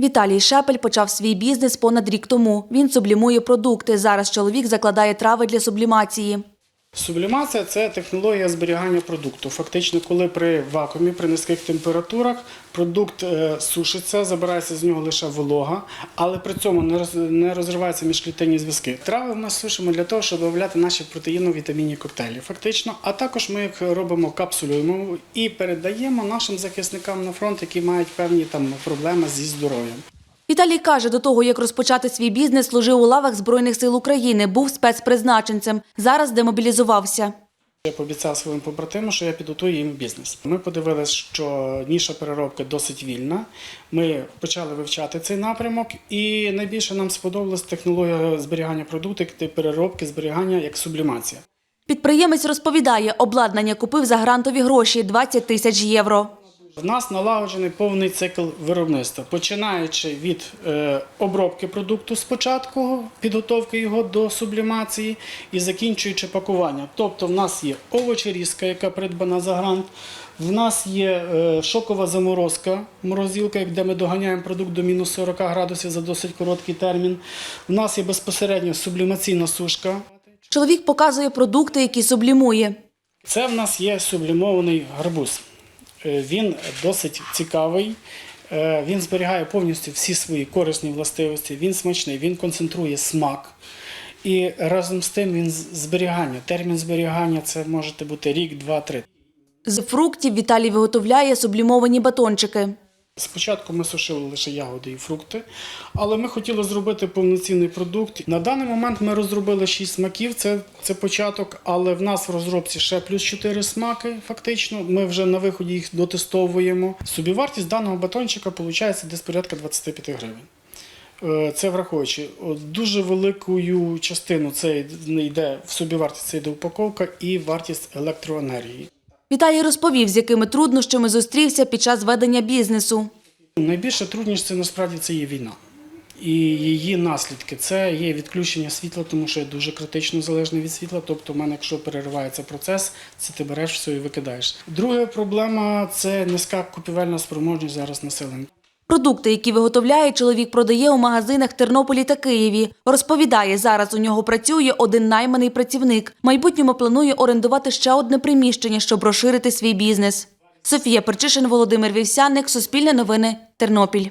Віталій Шепель почав свій бізнес понад рік тому. Він сублімує продукти. Зараз чоловік закладає трави для сублімації. Сублімація це технологія зберігання продукту. Фактично, коли при вакуумі, при низьких температурах продукт е, сушиться, забирається з нього лише волога, але при цьому не роз- не розриваються міжклітинні зв'язки. Трави ми сушимо для того, щоб виявляти наші протеїно-вітамінні коктейлі. Фактично, а також ми їх робимо, капсулюємо і передаємо нашим захисникам на фронт, які мають певні там проблеми зі здоров'ям. Віталій каже, до того, як розпочати свій бізнес, служив у лавах Збройних сил України, був спецпризначенцем. Зараз демобілізувався. Я пообіцяв своїм побратимам, що я підготую їм бізнес. Ми подивилися, що ніша переробки досить вільна. Ми почали вивчати цей напрямок, і найбільше нам сподобалась технологія зберігання продуктів, переробки, зберігання як сублімація. Підприємець розповідає, обладнання купив за грантові гроші 20 тисяч євро. В нас налагоджений повний цикл виробництва, починаючи від е, обробки продукту спочатку, підготовки його до сублімації і закінчуючи пакування. Тобто, в нас є овочерізка, яка придбана за грант. В нас є е, шокова заморозка, морозилка, де ми доганяємо продукт до мінус 40 градусів за досить короткий термін. В нас є безпосередньо сублімаційна сушка. Чоловік показує продукти, які сублімує. Це в нас є сублімований гарбуз. Е, Він досить цікавий. Е, Він зберігає повністю всі свої корисні властивості. Він смачний, він концентрує смак. І разом з тим він зберігання. Термін зберігання це може бути рік, два, три. З фруктів Віталій виготовляє сублімовані батончики. Спочатку ми сушили лише ягоди і фрукти, але ми хотіли зробити повноцінний продукт. На даний момент ми розробили 6 смаків, це, це початок, але в нас в розробці ще плюс 4 смаки. Фактично, ми вже на виході їх дотестовуємо. Собівартість даного батончика виходить десь порядка 25 гривень. Е, Це враховуючи дуже великою частину це йде в собівартість, це йде упаковка і вартість електроенергії. Віталій розповів, з якими труднощами зустрівся під час ведення бізнесу. Найбільша трудність це насправді це є війна. І її наслідки це є відключення світла, тому що я дуже критично залежний від світла. Тобто, в мене, якщо переривається процес, це ти береш все і викидаєш. Друга проблема це низька купівельна спроможність зараз населення. Продукти, які виготовляє, чоловік продає у магазинах Тернополі та Києві. Розповідає, зараз у нього працює один найманий працівник. Майбутньому планує орендувати ще одне приміщення, щоб розширити свій бізнес. Софія Перчишин, Володимир Вівсяник, Суспільне новини, Тернопіль.